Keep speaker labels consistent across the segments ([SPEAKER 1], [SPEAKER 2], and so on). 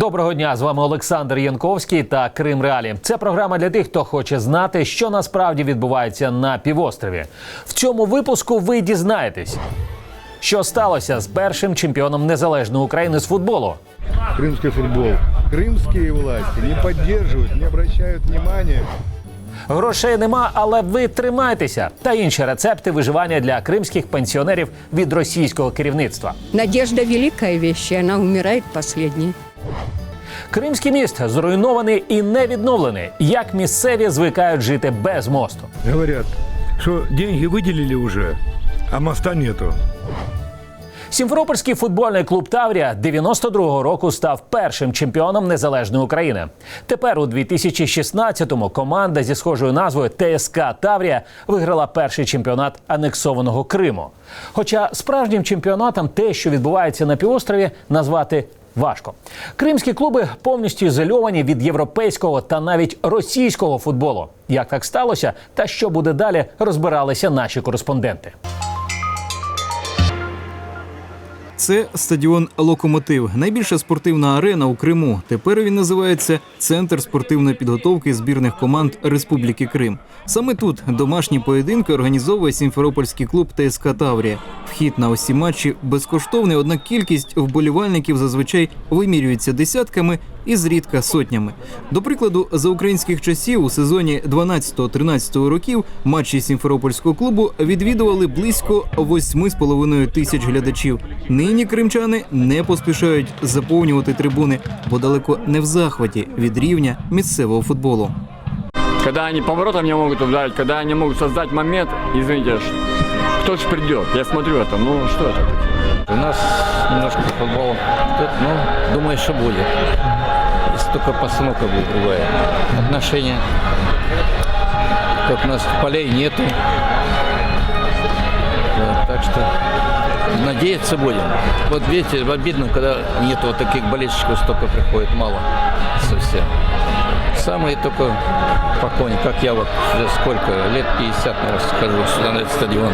[SPEAKER 1] Доброго дня, з вами Олександр Янковський та Крим Реалі. Це програма для тих, хто хоче знати, що насправді відбувається на півострові. В цьому випуску ви дізнаєтесь, що сталося з першим чемпіоном незалежної України з футболу.
[SPEAKER 2] крымский футбол. Крымские власти не поддерживают, не обращают внимания.
[SPEAKER 1] Грошей нема, але ви тримайтеся. Та інші рецепти виживання для кримських пенсіонерів від російського керівництва.
[SPEAKER 3] Надежда великая вещь, и она умирает последней.
[SPEAKER 1] Кримський міст зруйнований і не відновлений. Як місцеві звикають жити без мосту.
[SPEAKER 2] Говорят, что деньги выделили уже, а моста нету.
[SPEAKER 1] Сімферопольський футбольний клуб Таврія 92-го року став першим чемпіоном незалежної України. Тепер у 2016-му команда зі схожою назвою ТСК Таврія виграла перший чемпіонат анексованого Криму. Хоча справжнім чемпіонатом те, що відбувається на півострові, назвати важко. Кримські клуби повністю ізольовані від європейського та навіть російського футболу. Як так сталося, та що буде далі, розбиралися наші кореспонденти.
[SPEAKER 4] Це стадіон Локомотив, найбільша спортивна арена у Криму. Тепер він називається Центр спортивної підготовки збірних команд Республіки Крим. Саме тут домашні поєдинки організовує Сімферопольський клуб ТСК Таврія. Вхід на усі матчі безкоштовний, однак кількість вболівальників зазвичай вимірюється десятками і зрідка сотнями. До прикладу, за українських часів у сезоні 12-13 років матчі Сімферопольського клубу відвідували близько 8,5 тисяч глядачів. Нині кримчани не поспішають заповнювати трибуни, бо далеко не в захваті від рівня місцевого футболу.
[SPEAKER 5] Когда они поворотом не могут ударить, когда они могут создать момент, извините, кто же придет? Я смотрю это, ну что это?
[SPEAKER 6] У нас немножко по футболу. Ну, думаю, что будет. Только постановка будет другая. Отношения. Как у нас полей нету. Да, так что надеяться будем. Вот видите, обидно, когда нету вот таких болельщиков, столько приходит, мало совсем. Самые только поклонники, как я вот уже сколько, лет 50, наверное, хожу сюда на этот стадион.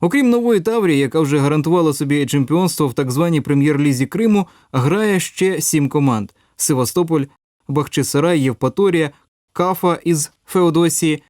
[SPEAKER 4] Окрім нової Таврії, яка вже гарантувала собі чемпіонство в так званій прем'єр-лізі Криму, грає ще сім команд: Севастополь, Бахчисарай, Євпаторія, Кафа із Феодосії,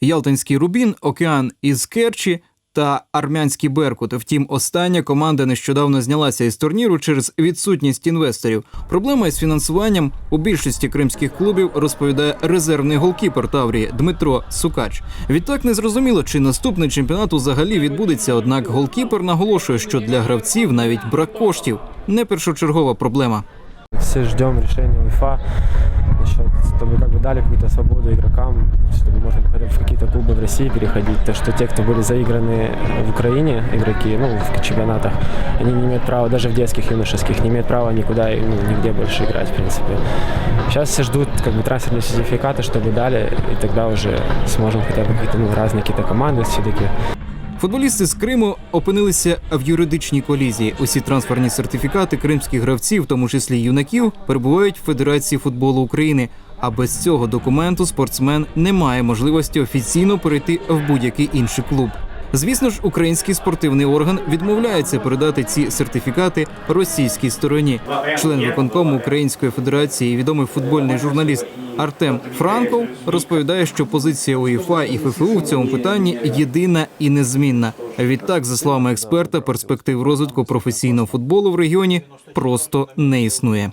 [SPEAKER 4] Ялтинський Рубін, Океан із Керчі та Армянський Беркут. Втім, остання команда нещодавно знялася із турніру через відсутність інвесторів. Проблема із фінансуванням у більшості кримських клубів розповідає резервний голкіпер Таврії Дмитро Сукач. Відтак не зрозуміло, чи наступний чемпіонат взагалі відбудеться. Однак голкіпер наголошує, що для гравців навіть брак коштів не першочергова проблема.
[SPEAKER 7] Все ждем решения УЕФА насчет, чтобы как бы дали какую-то свободу игрокам, чтобы можно хотя бы в какие-то клубы в России переходить. То, что те, кто были заиграны в Украине, игроки, ну, в чемпионатах, они не имеют права, даже в детских, юношеских, не имеют права никуда, ну, нигде больше играть, в принципе. Сейчас все ждут как бы трансферные сертификаты, чтобы дали, и тогда уже сможем хотя бы какие-то, ну, разные какие-то команды все-таки
[SPEAKER 4] Футболісти з Криму опинилися в юридичній колізії. Усі трансферні сертифікати кримських гравців, в тому числі юнаків, перебувають в Федерації футболу України. А без цього документу спортсмен не має можливості офіційно перейти в будь-який інший клуб. Звісно ж, український спортивний орган відмовляється передати ці сертифікати російській стороні. Член виконкому Української федерації, відомий футбольний журналіст Артем Франков розповідає, що позиція УЄФА і ФФУ в цьому питанні єдина і незмінна. Відтак, за словами експерта, перспектив розвитку професійного футболу в регіоні просто не існує.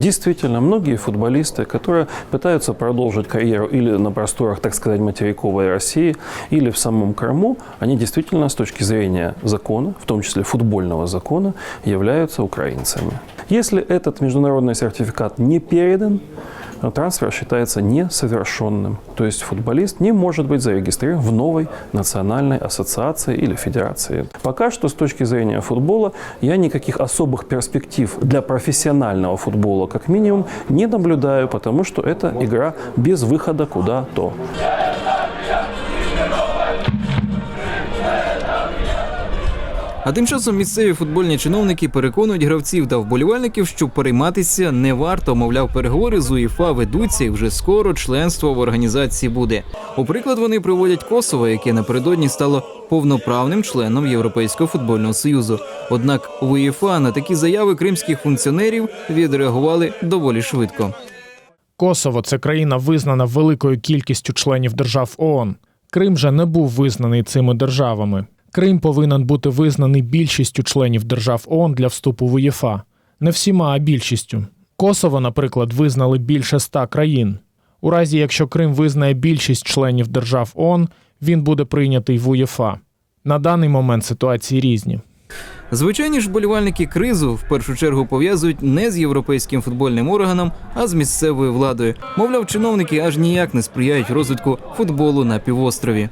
[SPEAKER 8] Действительно, многие футболисты, которые пытаются продолжить карьеру или на просторах, так сказать, материковой России, или в самом Крыму, они действительно с точки зрения закона, в том числе футбольного закона, являются украинцами. Если этот международный сертификат не передан, трансфер считается несовершенным. То есть футболист не может быть зарегистрирован в новой национальной ассоциации или федерации. Пока что с точки зрения футбола я никаких особых перспектив для профессионального футбола как минимум не наблюдаю, потому что это игра без выхода куда-то.
[SPEAKER 4] А тим часом місцеві футбольні чиновники переконують гравців та вболівальників, що перейматися не варто. Мовляв, переговори з УЄФА ведуться і вже скоро членство в організації буде. У приклад вони приводять Косово, яке напередодні стало повноправним членом Європейського футбольного союзу. Однак в УЄФА на такі заяви кримських функціонерів відреагували доволі швидко.
[SPEAKER 9] Косово це країна визнана великою кількістю членів держав ООН. Крим же не був визнаний цими державами. Крим повинен бути визнаний більшістю членів держав ООН для вступу в УЄФА. Не всіма, а більшістю. Косово, наприклад, визнали більше ста країн. У разі, якщо Крим визнає більшість членів держав ООН, він буде прийнятий в УЄФА. На даний момент ситуації різні.
[SPEAKER 4] Звичайні ж вболівальники кризу в першу чергу пов'язують не з європейським футбольним органом, а з місцевою владою. Мовляв, чиновники аж ніяк не сприяють розвитку футболу на півострові.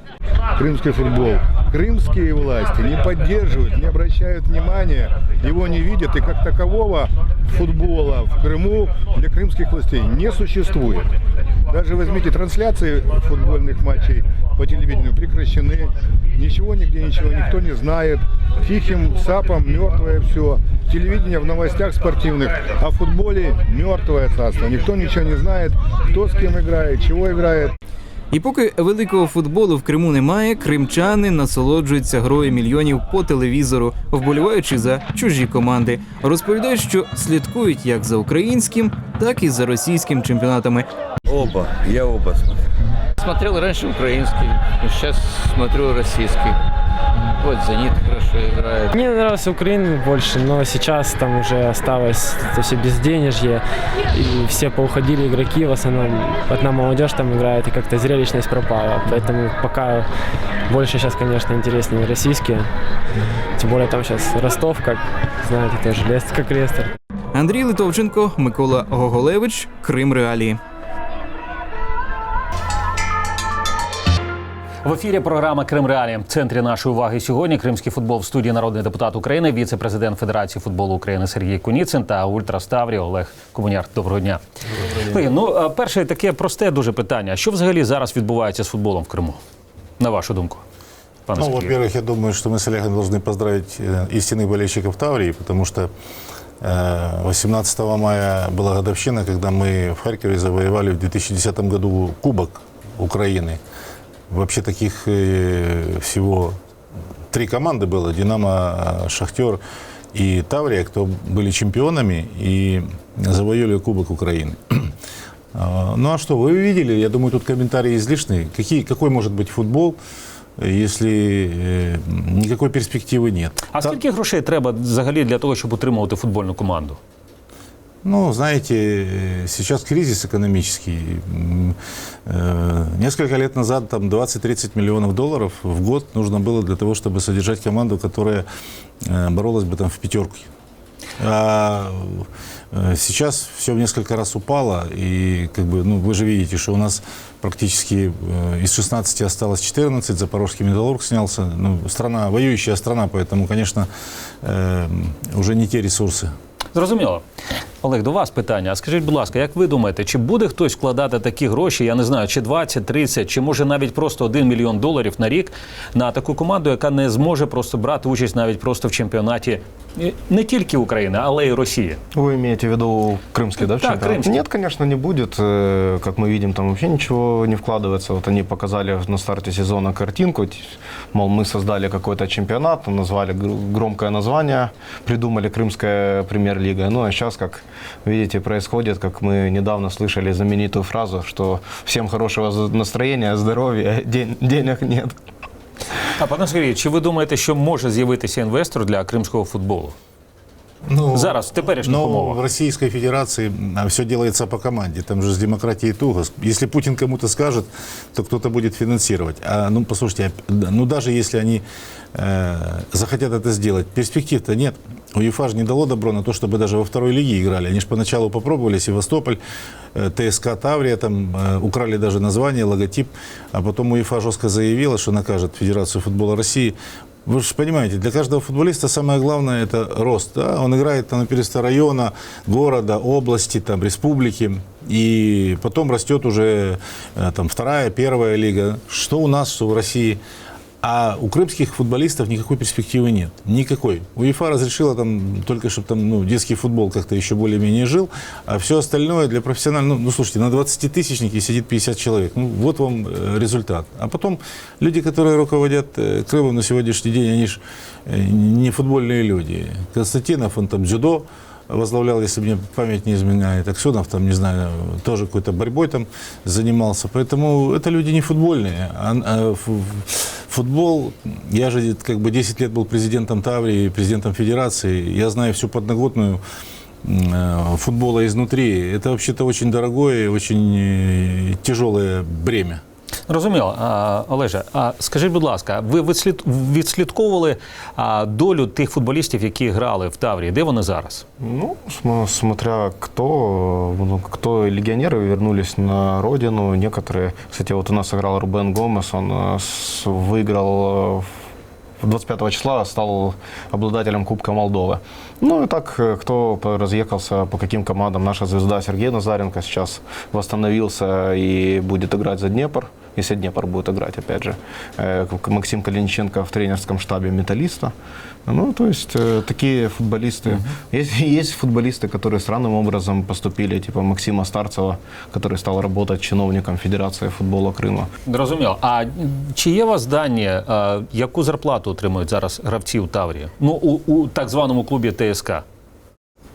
[SPEAKER 2] Крымский футбол. Крымские власти не поддерживают, не обращают внимания, его не видят. И как такового футбола в Крыму для крымских властей не существует. Даже возьмите трансляции футбольных матчей по телевидению прекращены. Ничего нигде, ничего никто не знает. Тихим сапом мертвое все. Телевидение в новостях спортивных, а в футболе мертвое царство. Никто ничего не знает, кто с кем играет, чего играет.
[SPEAKER 4] І поки великого футболу в Криму немає, кримчани насолоджуються грою мільйонів по телевізору, вболіваючи за чужі команди. Розповідають, що слідкують як за українським, так і за російським чемпіонатами.
[SPEAKER 6] Оба, я оба смотрю. Смотрел раньше украинский, сейчас смотрю российский. Вот «Зенит» хорошо играет.
[SPEAKER 7] Мне нравился Украина больше, но сейчас там уже осталось это все безденежье, и все поуходили игроки, в основном одна молодежь там играет, и как-то зрелищность пропала. Поэтому пока больше сейчас, конечно, интереснее российские. Тем более там сейчас Ростов, как знаете, тоже Лест, как Лестер.
[SPEAKER 4] Андрій Литовченко, Микола Гоголевич, Крим Реалії.
[SPEAKER 1] В ефірі програма Крим Реалі. В центрі нашої уваги сьогодні кримський футбол в студії народний депутат України, віце-президент Федерації футболу України Сергій Куніцин та ультраставрі Олег Комуняр. Доброго дня. Колеги, Ну а перше таке просте дуже питання. Що взагалі зараз відбувається з футболом в Криму? На вашу думку, пане
[SPEAKER 10] Ну,
[SPEAKER 1] Сергію?
[SPEAKER 10] во-первых, я думаю, что мы с Олегом должны поздравить э, истинных болельщиков Таврии, потому что э, 18 мая была годовщина, когда мы в Харькове завоевали в 2010 году Кубок Украины. Вообще таких э, всего три команды было, Динамо, э, Шахтер и Таврия, кто были чемпионами и завоевали Кубок Украины. А, Ну а что, вы видели, я думаю, тут комментарии излишни. Какие, какой может быть футбол, если э, никакой перспективы нет?
[SPEAKER 1] А скільки грошей треба взагалі для того, щоб утримувати футбольну команду?
[SPEAKER 10] Ну, знаете, сейчас кризис экономический. Э, Несколько лет назад там 20-30 миллионов долларов в год нужно было для того, чтобы содержать команду, которая э, боролась бы там в пятерке. А э, сейчас все в несколько раз упало, и как бы, ну, вы же видите, что у нас практически из 16 осталось 14, Запорожский металлург снялся. Ну, страна, воюющая страна, поэтому, конечно, уже не те ресурсы.
[SPEAKER 1] Зрозуміло. Олег, до вас питання. А скажіть, будь ласка, як ви думаєте, чи буде хтось вкладати такі гроші, я не знаю, чи 20, 30, чи може навіть просто 1 мільйон доларів на рік на таку команду, яка не зможе просто брати участь навіть просто в чемпіонаті е, не тільки України, але й Росії?
[SPEAKER 11] Вы имеете в виду крымский, да,
[SPEAKER 1] Да,
[SPEAKER 11] чемпионат?
[SPEAKER 1] крымский.
[SPEAKER 11] Нет, конечно, не будет. Э, Как мы видим, там вообще ничего не вкладывается. Вот они показали на старте сезона картинку, т- мол, мы создали какой-то чемпионат, назвали гр- громкое название, придумали Крымская премьер-лига. Ну, а сейчас, как видите, происходит, как мы недавно слышали знаменитую фразу, что всем хорошего настроения, здоровья, ден- денег нет.
[SPEAKER 1] А пане Сергію, чи ви думаєте, що може з'явитися інвестор для кримського футболу?
[SPEAKER 10] Ну,
[SPEAKER 1] Зараз, в теперішніх
[SPEAKER 10] Но
[SPEAKER 1] умовах.
[SPEAKER 10] в Российской Федерации все делается по команде. Там же с демократией туго. Если Путин кому-то скажет, то кто-то будет финансировать. А, ну, послушайте, а, ну даже если они э, захотят это сделать, перспектив-то нет. УЕФА же не дало добро на то, чтобы даже во второй лиге играли. Они же поначалу попробовали Севастополь, э, ТСК Таврия, там э, украли даже название, логотип, а потом УЕФА жестко заявила, что накажет Федерацию футбола России. Вы же понимаете, для каждого футболиста самое главное это рост. Да? Он играет там, на первенстве района, города, области, там, республики. И потом растет уже э, там, вторая, первая лига. Что у нас, что в России. А у крымских футболистов никакой перспективы нет. Никакой. УЕФА разрешила там только, чтобы там, ну, детский футбол как-то еще более-менее жил, а все остальное для профессионального... Ну, ну, слушайте, на 20-тысячнике сидит 50 человек. Ну, вот вам э, результат. А потом люди, которые руководят э, Крымом на сегодняшний день, они же не футбольные люди. Константинов, он там дзюдо возглавлял, если мне память не изменяет. Аксенов там, не знаю, тоже какой-то борьбой там занимался. Поэтому это люди не футбольные. А, а фу- футбол, я же как бы 10 лет был президентом Таврии, президентом Федерации. Я знаю всю подноготную э, футбола изнутри. Это вообще-то очень дорогое и очень э, тяжелое бремя.
[SPEAKER 1] Розуміло, А, Олеже, а скажіть, будь ласка, ви відслід- відслідковували а, долю тих футболістів, які грали в Таврії? Де вони зараз?
[SPEAKER 11] Ну, см- смотря кто, ну, кто легионеры вернулись на родину, некоторые, кстати, вот у нас играл Рубен Гомес, он э, с- выиграл э, в 25 числа, стал обладателем Кубка Молдовы. Ну и так, э, кто по- разъехался по каким командам, наша звезда Сергей Назаренко сейчас восстановился и будет играть за Днепр, если Днепр будет играть, опять же. Э, К- Максим Калиниченко в тренерском штабе «Металлиста». Ну, то есть э, такие футболисты. Есть, есть футболисты, которые странным образом поступили, типа Максима Старцева, который стал работать чиновником Федерации футбола Крыма.
[SPEAKER 1] Зрозуміло. А чи є у вас дані, а, яку зарплату отримують зараз гравці у Таврії? Ну, у, у так званому клубі ТСК?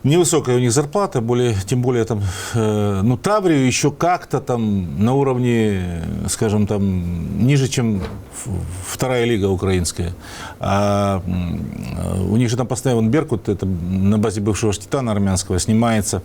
[SPEAKER 10] Невысокая у них зарплата, более, тем более там, э, ну, Таврию еще как-то там на уровне, э, скажем, там, ниже, чем ф- вторая лига украинская. А м, э, у них же там постоянно вон Беркут, это на базе бывшего Штитана армянского, снимается.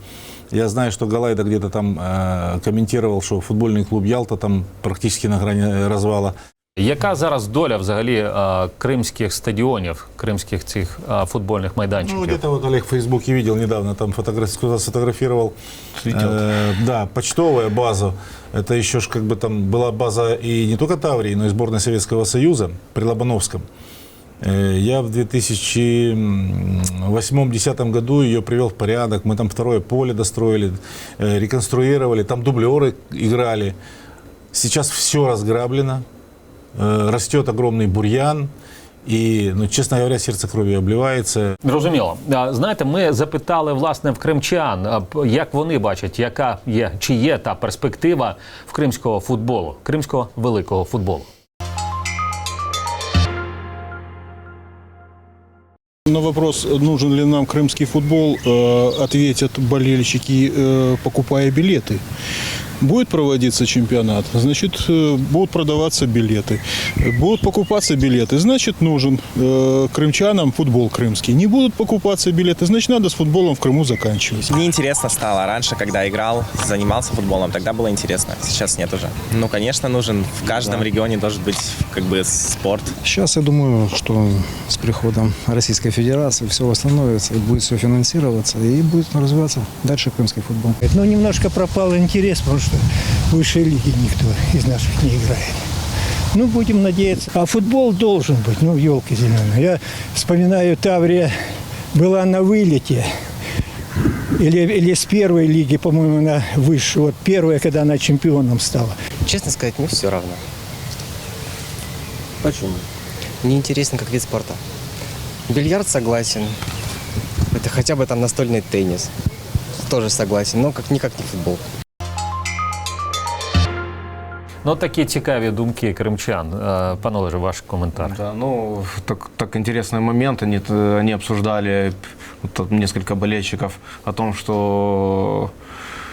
[SPEAKER 10] Я знаю, что Галайда где-то там э, комментировал, что футбольный клуб Ялта там практически на грани развала.
[SPEAKER 1] Яка зараз доля взагалі а, кримських стадіонів, кримських цих а, футбольних
[SPEAKER 10] Ну,
[SPEAKER 1] майданчиків?
[SPEAKER 10] где-то вот Олег в Фейсбуке видел недавно, там фотограф- кто-то сфотографировал.
[SPEAKER 11] Цветет.
[SPEAKER 10] Э, да, почтовая база. Это еще ж как бы там была база и не только Таврии, но и сборной Советского Союза при Лобановском. Э, Я в 2008-2010 году ее привел в порядок. Мы там второе поле достроили, э, реконструировали, там дублеры играли. Сейчас все разграблено, э, растет огромный бурьян. И, ну, честно говоря, сердце кровью обливается.
[SPEAKER 1] Зрозуміло. А, Знаєте, ми запитали власне в кримчан, а, п- як вони бачать, яка є чи є та перспектива в кримського футболу, кримського великого футболу.
[SPEAKER 12] На вопрос, нужен ли нам крымский футбол, э, ответят болельщики, э, покупая билеты. Будет проводиться чемпионат, значит, э, будут продаваться билеты. Будут покупаться билеты, значит, нужен э, крымчанам футбол крымский. Не будут покупаться билеты, значит, надо с футболом в Крыму заканчивать.
[SPEAKER 13] Мне интересно стало. Раньше, когда играл, занимался футболом, тогда было интересно. Сейчас нет уже. Ну, конечно, нужен. В каждом регионе должен быть как бы спорт.
[SPEAKER 14] Сейчас я думаю, что с приходом Российской Федерации все восстановится, и будет все финансироваться, и будет развиваться дальше крымский футбол.
[SPEAKER 15] Ну, немножко пропал интерес, потому что в высшей лиге никто из наших не играет. Ну, будем надеяться. А футбол должен быть, ну, елки зеленые. Я вспоминаю, Таврия была на вылете. Или, или с первой лиги, по-моему, на высшую. Вот первая, когда она чемпионом стала.
[SPEAKER 13] Честно сказать, мне все равно.
[SPEAKER 6] Почему?
[SPEAKER 13] Мне интересно как вид спорта. Бильярд согласен. Это хотя бы там настольный теннис. Тоже согласен, но как никак не футбол.
[SPEAKER 1] Ну, такі цікаві думки кримчан. Е, Пане Олеже, ваш коментар.
[SPEAKER 11] Да, ну, так, так интересный момент. Они, т- они обсуждали, вот несколько болельщиков, о том, что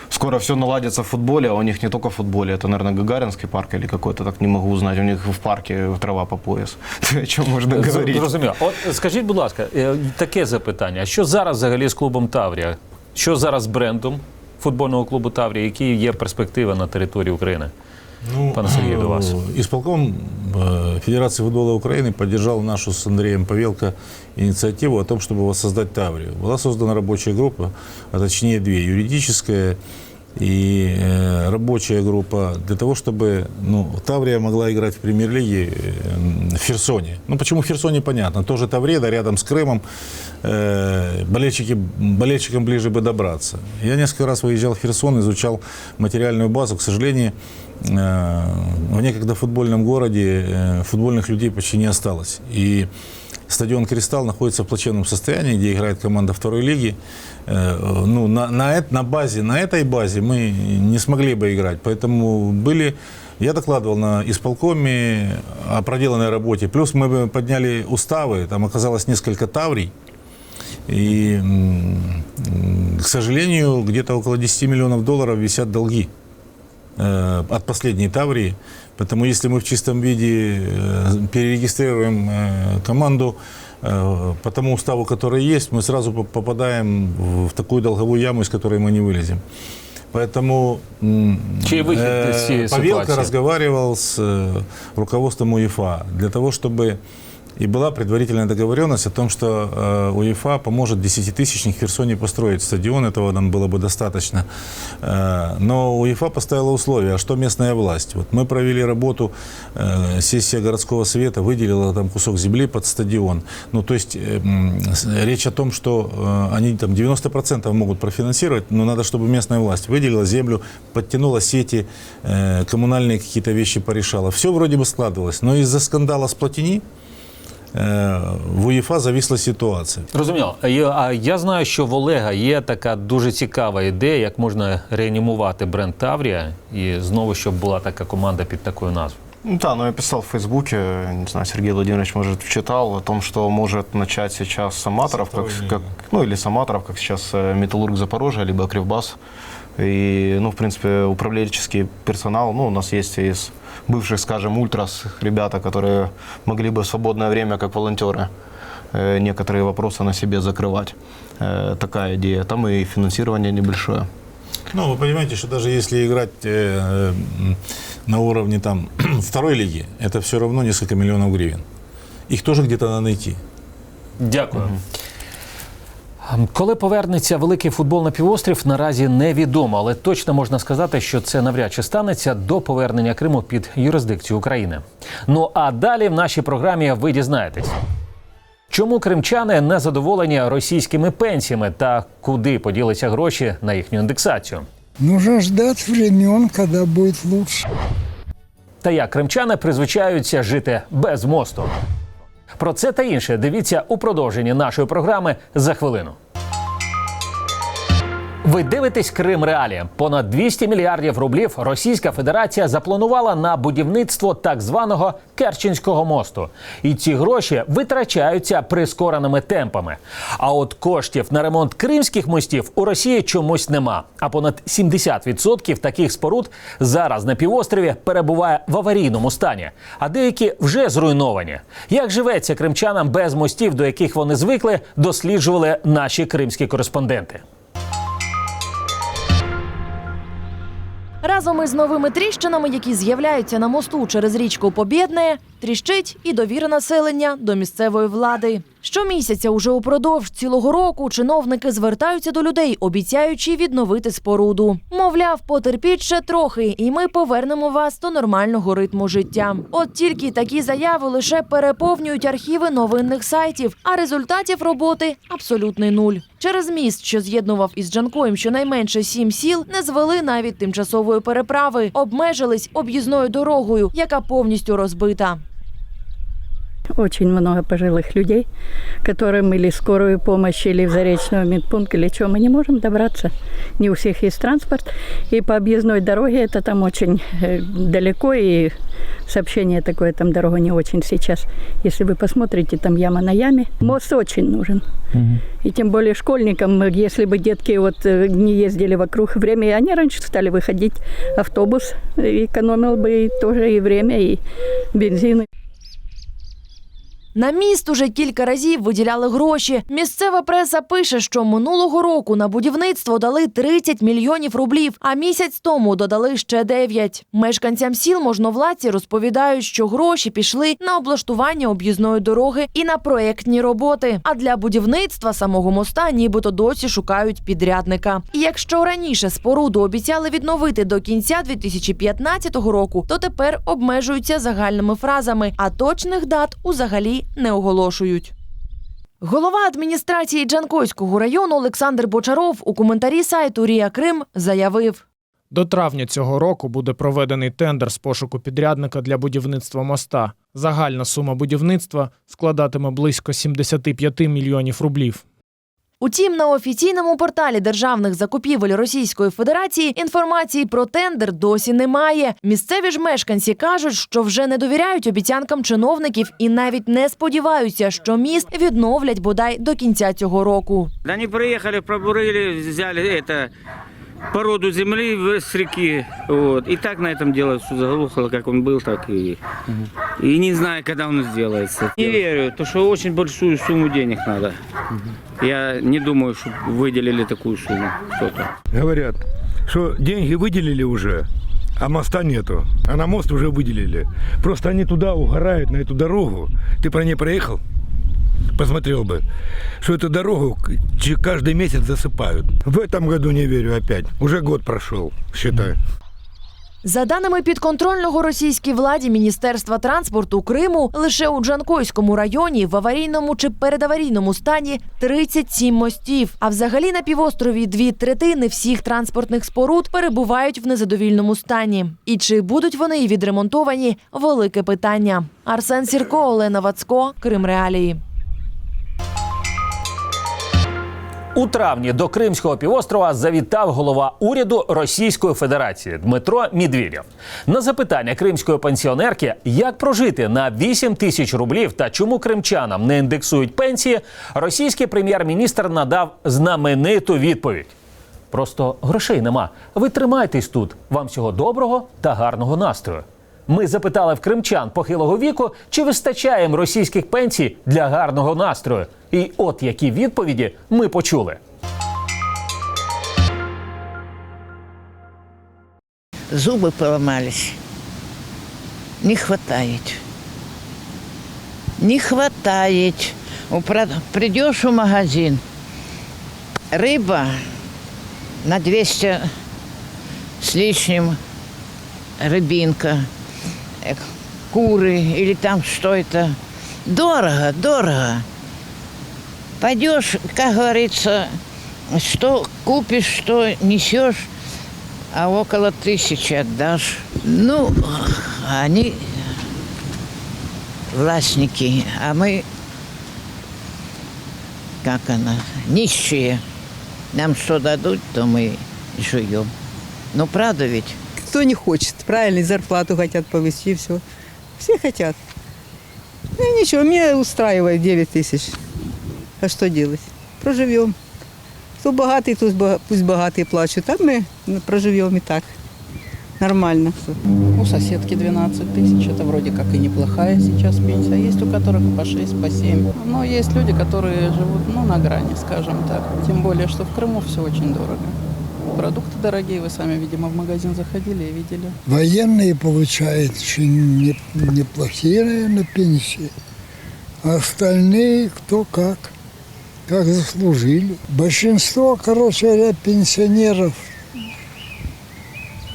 [SPEAKER 11] скоро все наладится в футболе, а у них не только в футболе. Это, наверное, Гагаринский парк или какой-то, так не могу узнать. У них в парке трава по пояс. О чем можно
[SPEAKER 1] З-
[SPEAKER 11] говорить?
[SPEAKER 1] Зрозуміло. От скажіть, будь ласка, е, таке запитання: А що зараз взагалі з клубом Таврія? Що зараз з брендом футбольного клубу Таврія? Які є перспективи на території України?
[SPEAKER 10] Ну,
[SPEAKER 1] Пане Сергію, до вас.
[SPEAKER 10] э, Исполком э, Федерации футбола Украины поддержал нашу с Андреем Павелко инициативу о том, чтобы воссоздать Таврию. Была создана рабочая группа, а точнее две, юридическая и э, рабочая группа для того, чтобы ну, Таврия могла играть в премьер-лиге э, в Херсоне. Ну, почему в Херсоне, понятно. Тоже Тавреда, рядом с Крымом. Э, болельщики, болельщикам ближе бы добраться. Я несколько раз выезжал в Херсон, изучал материальную базу. К сожалению, э, в некогда футбольном городе э, футбольных людей почти не осталось. И стадион «Кристалл» находится в плачевном состоянии, где играет команда второй лиги. Э, Ну, на, на, эт- на базе, на этой базе мы не смогли бы играть. Поэтому были... Я докладывал на исполкоме о проделанной работе. Плюс мы бы подняли уставы, там оказалось несколько таврий. И, м, м, к сожалению, где-то около 10 миллионов долларов висят долги э, от последней Таврии. Поэтому если мы в чистом виде э, перерегистрируем э, команду э, по тому уставу, который есть, мы сразу по- попадаем в, в такую долговую яму, из которой мы не вылезем. Поэтому м,
[SPEAKER 1] Чей выход из всей
[SPEAKER 10] Павелко
[SPEAKER 1] ситуации?
[SPEAKER 10] разговаривал с э, руководством УЕФА для того, чтобы и была предварительная договоренность о том, что э, УЕФА поможет 10-тысячник в Херсоне построить стадион, этого нам было бы достаточно. Э, но УЕФА поставила условия, а что местная власть? Вот мы провели работу, э, сессия городского совета выделила там кусок земли под стадион. Ну, то есть речь о том, что они там 90% могут профинансировать, но надо, чтобы местная власть выделила землю, подтянула сети, коммунальные какие-то вещи порешала. Все вроде бы складывалось, но из-за скандала с Платини в УЄФА зависла ситуація.
[SPEAKER 1] Зрозуміло. А я- знаю, що в Олега є така дуже цікава ідея, як можна реанімувати бренд Таврія і знову, щоб була така команда під такою назвою.
[SPEAKER 11] Ну Да, но я писал в Фейсбуке, не знаю, Сергей Владимирович, может, читал о том, что может начать сейчас с аматоров, как, как, ну или с аматоров, как сейчас Металлург Запорожья, либо Кривбас. И, ну, в принципе, управленческий персонал, ну, у нас есть из бывших, скажем, ультрас ребята, которые могли бы в свободное время, как волонтеры, э, некоторые вопросы на себе закрывать. Э, Такая идея. Там и финансирование небольшое.
[SPEAKER 10] Ну, вы понимаете, что даже если играть э, м, на уровне там второй лиги, это все равно несколько миллионов гривен. Их тоже где-то надо найти.
[SPEAKER 1] Дякую. Ем, Коли повернеться великий футбол на півострів, наразі невідомо, але точно можна сказати, що це навряд чи станеться до повернення Криму під юрисдикцію України. Ну а далі в нашій програмі ви дізнаєтесь. Чому кримчани не задоволені російськими пенсіями та куди поділися гроші на їхню індексацію?
[SPEAKER 16] Нужно ждать времен, когда будет лучше.
[SPEAKER 1] Та як кримчани призвичаються жити без мосту. Про це та інше дивіться у продовженні нашої програми за хвилину. Ви дивитесь Крим Реалі. Понад 200 мільярдів рублів Російська Федерація запланувала на будівництво так званого Керченського мосту. І ці гроші витрачаються прискореними темпами. А от коштів на ремонт кримських мостів у Росії чомусь нема. А понад 70% таких споруд зараз на півострові перебуває в аварійному стані, а деякі вже зруйновані. Як живеться кримчанам без мостів, до яких вони звикли, досліджували наші кримські кореспонденти.
[SPEAKER 17] Разом із новими тріщинами, які з'являються на мосту через річку Побєдне, тріщить і довіра населення до місцевої влади. Щомісяця, уже упродовж цілого року, чиновники звертаються до людей, обіцяючи відновити споруду. Мовляв, потерпіть ще трохи, і ми повернемо вас до нормального ритму життя. От тільки такі заяви лише переповнюють архіви новинних сайтів, а результатів роботи абсолютний нуль. Через міст, що з'єднував із Джанкоєм щонайменше сім сіл, не звели навіть тимчасової переправи, обмежились об'їзною дорогою, яка повністю розбита.
[SPEAKER 18] Очень много пожилых людей, которым или скорую помощь, или в заречного медпункт, или что, мы не можем добраться. Не у всех есть транспорт. И по объездной дороге это там очень э, далеко, и сообщение такое, там дорога не очень сейчас. Если вы посмотрите, там яма на яме. Мост очень нужен. И тем более школьникам, если бы детки вот э, не ездили вокруг время, и они раньше стали выходить, автобус экономил бы и тоже и время, и бензин.
[SPEAKER 17] На міст уже кілька разів виділяли гроші. Місцева преса пише, що минулого року на будівництво дали 30 мільйонів рублів, а місяць тому додали ще 9. Мешканцям сіл можновладці розповідають, що гроші пішли на облаштування об'їзної дороги і на проєктні роботи. А для будівництва самого моста нібито досі шукають підрядника. І якщо раніше споруду обіцяли відновити до кінця 2015 року, то тепер обмежуються загальними фразами, а точних дат узагалі не оголошують. Голова адміністрації Джанкойського району Олександр Бочаров у коментарі сайту Рія Крим заявив.
[SPEAKER 9] До травня цього року буде проведений тендер з пошуку підрядника для будівництва моста. Загальна сума будівництва складатиме близько 75 мільйонів рублів.
[SPEAKER 17] Утім, на офіційному порталі державних закупівель Російської Федерації інформації про тендер досі немає. Місцеві ж мешканці кажуть, що вже не довіряють обіцянкам чиновників і навіть не сподіваються, що міст відновлять бодай до кінця цього року.
[SPEAKER 19] Да приїхали, пробурили, взяли это породу земли в- с реки. Вот. И так на этом дело все заглухло, как он был, так и, и не знаю, когда он сделается. Не верю, то что очень большую сумму денег надо. Я не думаю, что выделили такую сумму кто-то.
[SPEAKER 20] Говорят, что деньги выделили уже, а моста нету. А на мост уже выделили. Просто они туда угорают, на эту дорогу. Ты про ней проехал? Посмотрел бы, что эту дорогу к- ч- каждый месяц засыпают. В этом году не верю опять. Уже год прошел, считай.
[SPEAKER 17] За даними підконтрольного російській владі Міністерства транспорту Криму, лише у Джанкойському районі в аварійному чи передаварійному стані 37 мостів. А взагалі на півострові дві третини всіх транспортних споруд перебувають в незадовільному стані. І чи будуть вони й відремонтовані велике питання. Арсен Сірко, Олена Вацко, Крим Реалії.
[SPEAKER 1] У травні до Кримського півострова завітав голова уряду Російської Федерації Дмитро Медведєв. На запитання кримської пенсіонерки, як прожити на 8 тисяч рублів та чому кримчанам не індексують пенсії, російський прем'єр-міністр надав знамениту відповідь. Просто грошей нема. Ви тримайтесь тут. Вам всього доброго та гарного настрою. Ми запитали в кримчан похилого віку, чи вистачає їм російських пенсій для гарного настрою. І от які відповіді ми почули.
[SPEAKER 21] Зубы поломались. Не хватает. Не хватает. Упра- Придешь в магазин, рыба на 200 с лишним рыбинка, э, Куры или там что это. Дорого, дорого. Пойдешь, как говорится, что купишь, что несешь, а около тысячи отдашь. Ну, они властники, а мы, как она, нищие. Нам что дадут, то мы живем. Ну, правда ведь?
[SPEAKER 22] Кто не хочет, правильно, зарплату хотят повысить, и все. Все хотят. Ну, ничего, меня устраивает 9 тысяч. А что делать? Проживем. Кто богатый, бога- пусть богатые плачут, а мы ну, проживем и так. Нормально.
[SPEAKER 23] У соседки 12 тысяч, это вроде как и неплохая сейчас пенсия. Есть у которых по 6, по 7. Но есть люди, которые живут ну, на грани, скажем так. Тем более, что в Крыму все очень дорого. Продукты дорогие, вы сами, видимо, в магазин заходили и видели.
[SPEAKER 16] Военные получают очень не- неплохие, наверное, пенсии. А остальные кто как, как заслужили. Большинство, короче говоря, пенсионеров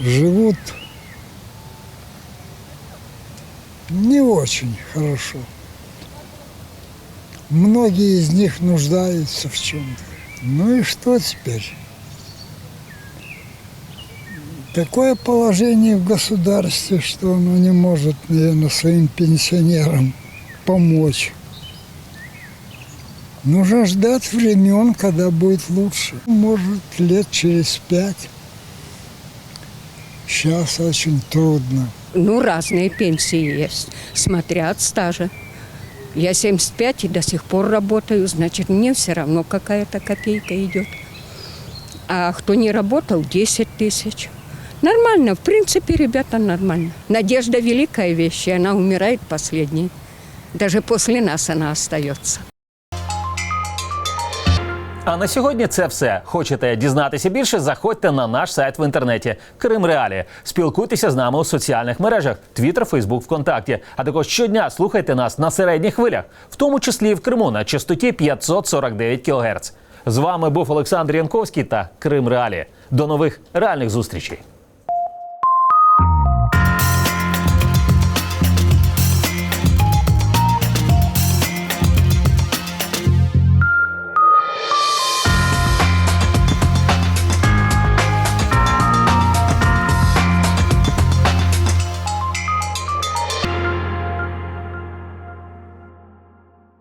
[SPEAKER 16] живут не очень хорошо. Многие из них нуждаются в чем-то. Ну и что теперь? Такое положение в государстве, что оно не может, наверное, своим пенсионерам помочь. Нужно ждать времен, когда будет лучше. Может, лет через пять. Сейчас очень трудно.
[SPEAKER 3] Ну, разные пенсии есть, смотря от стажа. Я 75 и до сих пор работаю, значит, мне все равно какая-то копейка идет. А кто не работал, 10 тысяч. Нормально, в принципе, ребята, нормально. Надежда великая вещь, и она умирает последней. Даже после нас она остается.
[SPEAKER 1] А на сьогодні це все. Хочете дізнатися більше? Заходьте на наш сайт в інтернеті Крим Реалі. Спілкуйтеся з нами у соціальних мережах: Twitter, Facebook, ВКонтакті. А також щодня слухайте нас на середніх хвилях, в тому числі і в Криму на частоті 549 кГц. З вами був Олександр Янковський та Крим Реалі. До нових реальних зустрічей.